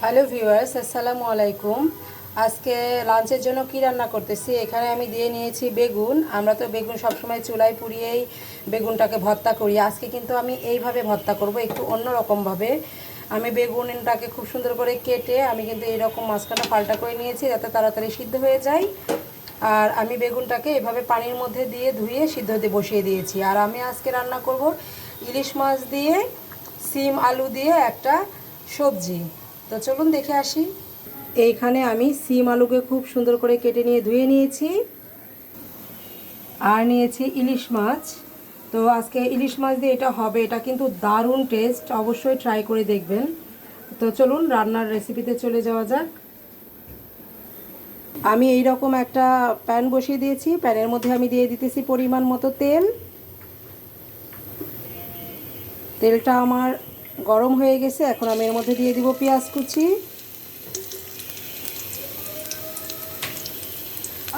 Hello viewers আসসালামু আলাইকুম আজকে লাঞ্চের জন্য কি রান্না করতেছি? এখানে আমি দিয়ে নিয়েছি বেগুন। আমরা তো বেগুন সবসময় চুলায় পুড়িয়েই বেগুনটাকে ভর্তা করি। আজকে কিন্তু আমি এইভাবে ভর্তা করব, একটু অন্য রকমভাবে আমি বেগুনটাকে খুব সুন্দর করে কেটে আমি কিন্তু এইরকম মাঝখানে পাল্টা করে নিয়েছি যাতে তাড়াতাড়ি সিদ্ধ হয়ে যায়। আর আমি বেগুনটাকে এভাবে পানির মধ্যে দিয়ে ধুয়ে সিদ্ধ দিয়ে বসিয়ে দিয়েছি। আর আমি আজকে রান্না করব ইলিশ মাছ দিয়ে, সিম আলু দিয়ে একটা সবজি। তো চলুন দেখে আসি। এইখানে আমি সিম আলুকে খুব সুন্দর করে কেটে নিয়ে ধুয়ে নিয়েছি। আর নিয়েছি ইলিশ মাছ। তো আজকে ইলিশ মাছ দিয়ে এটা হবে, এটা কিন্তু দারুণ টেস্ট, অবশ্যই ট্রাই করে দেখবেন। তো চলুন রান্নার রেসিপিতে চলে যাওয়া যাক। আমি এই রকম একটা প্যান বসিয়ে দিয়েছি, প্যানের মধ্যে আমি দিয়ে দিতেছি পরিমাণ মতো তেল। তেলটা আমার গরম হয়ে গেছে, এখন আমি এর মধ্যে দিয়ে দিব পেঁয়াজ কুচি।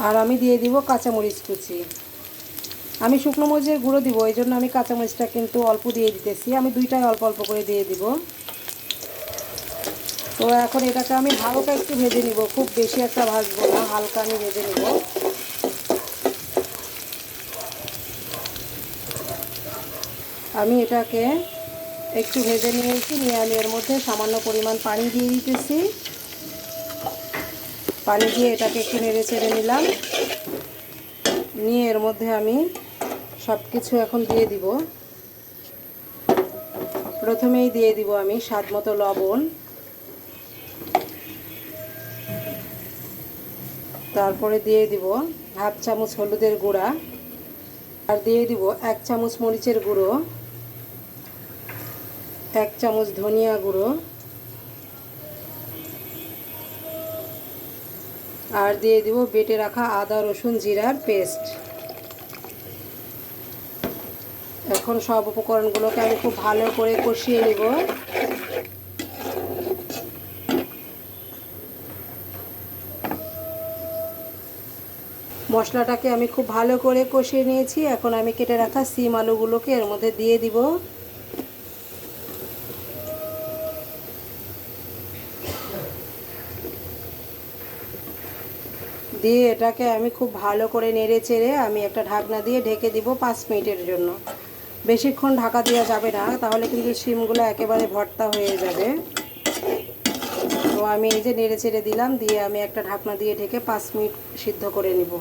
আর আমি দিয়ে দিব কাঁচামরিচ কুচি। আমি শুকনো মরিচের গুঁড়ো দিব, এই জন্য আমি কাঁচামরিচটা কিন্তু অল্প দিয়ে দিতেছি। আমি দুইটাই অল্প অল্প করে দিয়ে দিব। তো এখন এটাকে আমি হালকা একটু ভেজে নিব, খুব বেশি একটা ভাজবো না, হালকা আমি ভেজে নিব। আমি এটাকে একটু ভেজে নিয়েছি, নিয়ে আমি এর মধ্যে সামান্য পরিমাণ পানি দিয়ে দিতেছি। পানি দিয়ে এটাকে একটু নেড়ে চেড়ে নিলাম। নিয়ে এর মধ্যে আমি সব কিছু এখন দিয়ে দিব। প্রথমেই দিয়ে দিব আমি স্বাদ মতো লবণ। তারপরে দিয়ে দিব হাফ চামচ হলুদের গুঁড়া। আর দিয়ে দিব এক চামচ মরিচের গুঁড়ো। এক চামচ ধনিয়া গুঁড়ো, আর দিয়ে দিব বেটে রাখা আদা, রসুন, জিরার পেস্ট। এখন সব উপকরণগুলোকে আমি খুব ভালো করে কষিয়ে নিব। মশলাটাকে আমি খুব ভালো করে কষিয়ে নিয়েছি। এখন আমি কেটে রাখা সিম আলুগুলোকে এর মধ্যে দিয়ে দিব। দিয়ে এটাকে আমি খুব ভালো করে নেড়ে চেড়ে আমি একটা ঢাকনা দিয়ে ঢেকে দিব পাঁচ মিনিটের জন্য। বেশিক্ষণ ঢাকা দেওয়া যাবে না, তাহলে কিন্তু শিমগুলো একেবারে ভর্তা হয়ে যাবে। তো আমি এই যে নেড়ে চেড়ে দিলাম, দিয়ে আমি একটা ঢাকনা দিয়ে ঢেকে পাঁচ মিনিট সিদ্ধ করে নিব।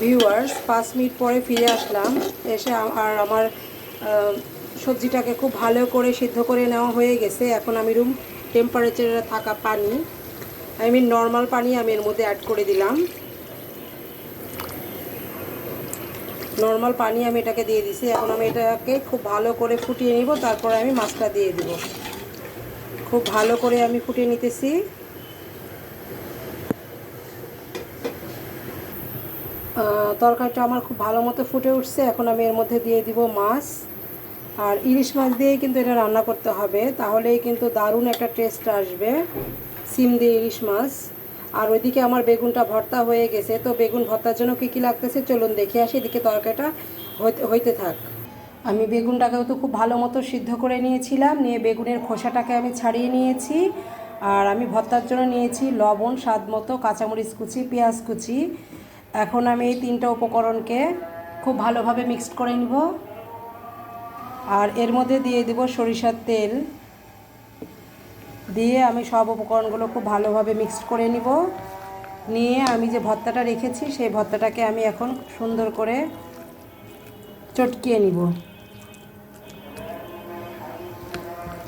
ভিউয়ার্স, পাঁচ মিনিট পরে ফিরে আসলাম। এসে আর আমার সবজিটাকে খুব ভালো করে সিদ্ধ করে নেওয়া হয়ে গেছে। এখন আমি রুম টেম্পারেচারে থাকা পানি। আই মিন নর্মাল পানি আমি এর মধ্যে অ্যাড করে দিলাম। নর্মাল পানি আমি এটাকে দিয়ে দিছি। এখন আমি এটাকে খুব ভালো করে ফুটিয়ে নিব, তারপরে আমি মাছটা দিয়ে দিব। খুব ভালো করে আমি ফুটিয়ে নিতেছি। তরকারিটা আমার খুব ভালো মতো ফুটে উঠছে। এখন আমি এর মধ্যে দিয়ে দিব মাছ। আর ইলিশ মাছ দিয়েই কিন্তু এটা রান্না করতে হবে। তাহলেই কিন্তু দারুণ একটা টেস্ট আসবে। সিম দিয়ে ইলিশ মাছ। আর ওইদিকে আমার বেগুনটা ভর্তা হয়ে গেছে। তো বেগুন ভর্তার জন্য কী কী লাগতেছে চলুন দেখে আসি, এদিকে তরকারিটা হইতে থাক। আমি বেগুনটাকেও তো খুব ভালো মতো সিদ্ধ করে নিয়েছিলাম, নিয়ে বেগুনের খোসাটাকে আমি ছাড়িয়ে নিয়েছি। আর আমি ভর্তার জন্য নিয়েছি লবণ, স্বাদ মতো কাঁচামরিচ কুচি, পেঁয়াজ কুচি। এখন আমি এই তিনটা উপকরণকে খুব ভালোভাবে মিক্সড করে নিব। আর এর মধ্যে দিয়ে দিব সরিষার তেল। দিয়ে আমি সব উপকরণগুলো খুব ভালোভাবে মিক্সড করে নিব। নিয়ে আমি যে ভর্তাটা রেখেছি, সেই ভর্তাটাকে আমি এখন সুন্দর করে চটকিয়ে নিব।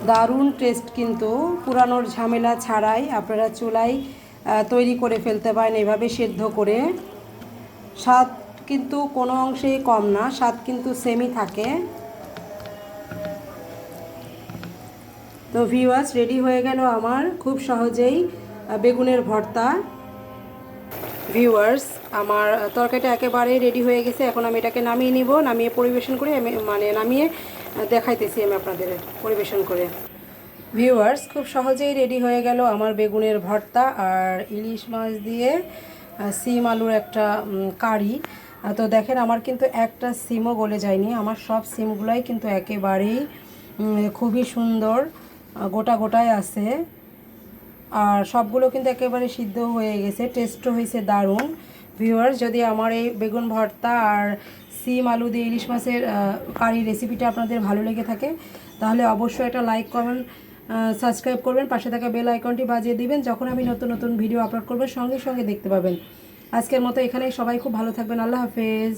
দারুণ টেস্ট কিন্তু। পুরানোর ঝামেলা ছাড়াই আপনারা চুলাই তৈরি করে ফেলতে পারেন এভাবে সেদ্ধ করে। স্বাদ কিন্তু কোনো অংশেই কম না, স্বাদ কিন্তু সেমই থাকে। তো ভিওয়ার্স রেডি হয়ে গেল আমার খুব সহজেই বেগুনের ভর্তা। ভিউয়ার্স আমার তরকারিটা একেবারেই রেডি হয়ে গেছে। এখন আমি এটাকে নামিয়ে নিব, নামিয়ে পরিবেশন করে আমি মানে নামিয়ে দেখাইতেছি আমি আপনাদের, পরিবেশন করে। ভিউয়ার্স খুব সহজেই রেডি হয়ে গেল আমার বেগুনের ভর্তা আর ইলিশ মাছ দিয়ে সিম আলুর একটা কারি। তো দেখেন আমার কিন্তু একটা সিমও গলে যায়নি। আমার সব সিমগুলোই কিন্তু একেবারেই খুবই সুন্দর। গোটা গোটায় আছে। আর সবগুলো কিন্তু একেবারে সিদ্ধ হয়ে গেছে টেস্টও হয়েছে দারুণ। ভিউয়ার্স যদি আমার এই বেগুন ভর্তা আর সিম আলু দিয়ে ইলিশ মাছের কারি রেসিপিটা আপনাদের ভালো লেগে থাকে, তাহলে অবশ্যই একটা লাইক করবেন সাবস্ক্রাইব করবেন। পাশে থাকা বেল আইকনটি বাজিয়ে দিবেন, যখন আমি নতুন নতুন ভিডিও আপলোড করব, সঙ্গে সঙ্গে দেখতে পাবেন। আজকের মতো এখানেই সবাই খুব ভালো থাকবেন। আল্লাহ হাফেজ।